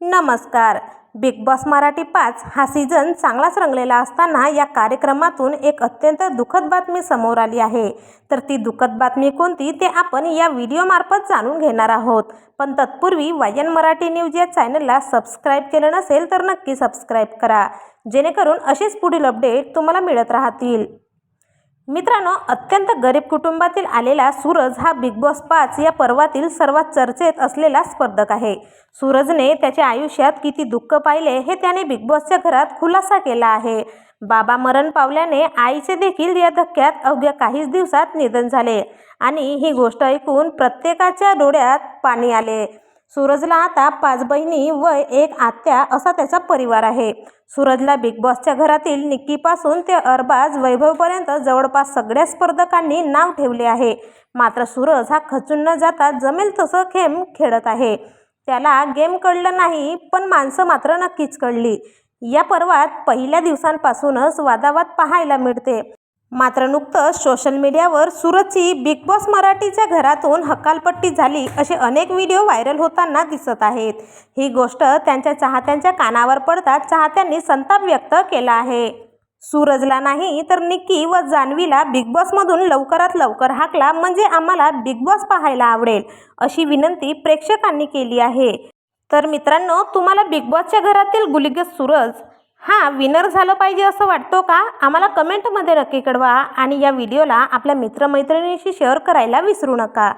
नमस्कार. Big boss Marathi पाच हा सीझन चांगलाच रंगलेला असताना या कार्यक्रमातून एक अत्यंत दुःखद बातमी समोर आली आहे. तर ती दुःखद बातमी कोणती ते आपण या व्हिडिओमार्फत जाणून घेणार आहोत. पण तत्पूर्वी वायन मराठी न्यूज या चॅनलला सबस्क्राईब केलं नसेल तर नक्की सबस्क्राईब करा. जेणेकरून अशीच पुढील अपडेट तुम्हाला मिळत राहतील. मित्रांनो अत्यंत गरीब कुटुंबातील आलेला सूरज हा बिग बॉस पाच या पर्वातील सर्वात चर्चेत असलेला स्पर्धक आहे. सूरजने त्याच्या आयुष्यात किती दुःख पाहिले हे त्याने बिग बॉसच्या घरात खुलासा केला आहे. बाबा मरण पावल्याने आईचे देखील या धक्क्यात अवघ्या काहीच दिवसात निधन झाले आणि ही गोष्ट ऐकून प्रत्येकाच्या डोळ्यात पाणी आले. सूरजला आता पाच बहिणी व एक आत्या असा त्याचा परिवार आहे. सूरजला बिग बॉसच्या घरातील निक्कीपासून ते अरबाज वैभवपर्यंत जवळपास सगळ्या स्पर्धकांनी नाव ठेवले आहे. मात्र सूरज हा खचून न जाता जमेल तसं खेम खेळत आहे. त्याला गेम कळलं नाही पण माणसं मात्र नक्कीच कळली. या पर्वात पहिल्या दिवसांपासूनच वादावाद पाहायला मिळते. मात्र नुकतंच सोशल मीडियावर सुरतची बिग बॉस मराठीच्या घरातून हकालपट्टी झाली असे अनेक व्हिडिओ व्हायरल होताना दिसत आहेत. ही गोष्ट त्यांच्या चाहत्यांच्या कानावर पडताच चाहत्यांनी संताप व्यक्त केला आहे. सूरजला नाही तर निक्की व जान्हवीला बिग बॉसमधून लवकरात लवकर हाकला म्हणजे आम्हाला बिग बॉस पाहायला आवडेल अशी विनंती प्रेक्षकांनी केली आहे. तर मित्रांनो तुम्हाला बिग बॉसच्या घरातील गुलिगत सूरज हा विनर झालं पाहिजे असं वाटतो का? आम्हाला कमेंटमध्ये नक्की कळवा आणि या व्हिडिओला आपल्या मित्रमैत्रिणींशी शेअर करायला विसरू नका.